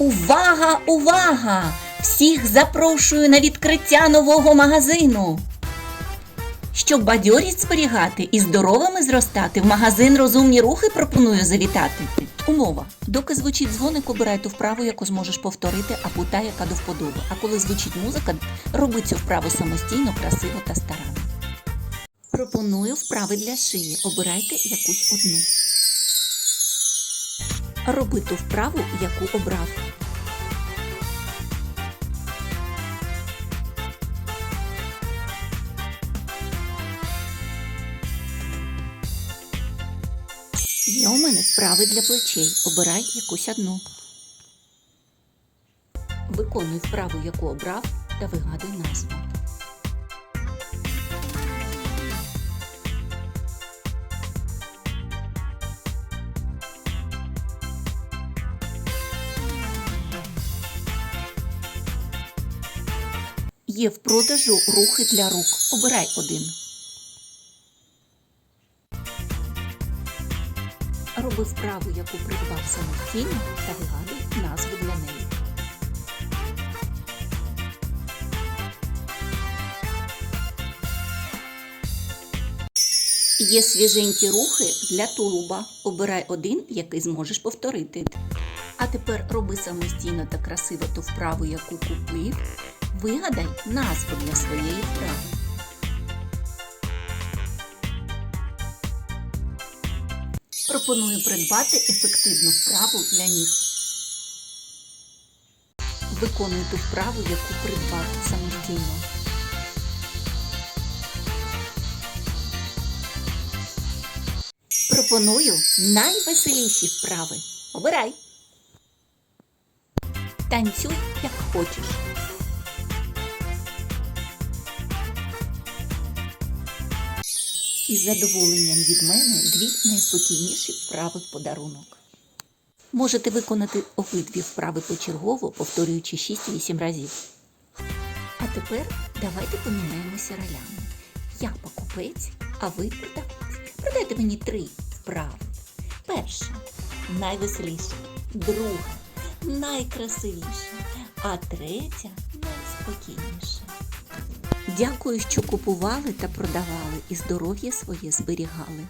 Увага, увага! Всіх запрошую на відкриття нового магазину. Щоб бадьорість зберігати і здоровими зростати, в магазин розумні рухи пропоную завітати. Умова. Доки звучить дзвоник, обирай ту вправу, яку зможеш повторити, або та, яка до вподоби. А коли звучить музика, роби цю вправу самостійно, красиво та старанно. Пропоную вправи для шиї. Обирайте якусь одну. Роби ту вправу, яку обрав. Є у мене вправи для плечей. Обирай якусь одну. Виконуй вправу, яку обрав, та вигадуй назву. Є в продажу рухи для рук. Обирай один. Роби вправу, яку придбав самостійно, та вигадуй назву для неї. Є свіженькі рухи для тулуба. Обирай один, який зможеш повторити. А тепер роби самостійно та красиво ту вправу, яку купив. Вигадай назву для своєї вправи. Пропоную придбати ефективну вправу для ніг. Виконуй ту вправу, яку придбав самостійно. Пропоную найвеселіші вправи. Обирай. Танцюй, як хочеш. Із задоволенням від мене дві найспокійніші вправи в подарунок. Можете виконати обидві вправи почергово, повторюючи 6-8 разів. А тепер давайте поміняємося ролями. Я покупець, а ви продавець. Продайте мені три вправи. Перша найвеселіша, друга найкрасивіша, а третя найспокійніша. Дякую, що купували та продавали і здоров'я своє зберігали.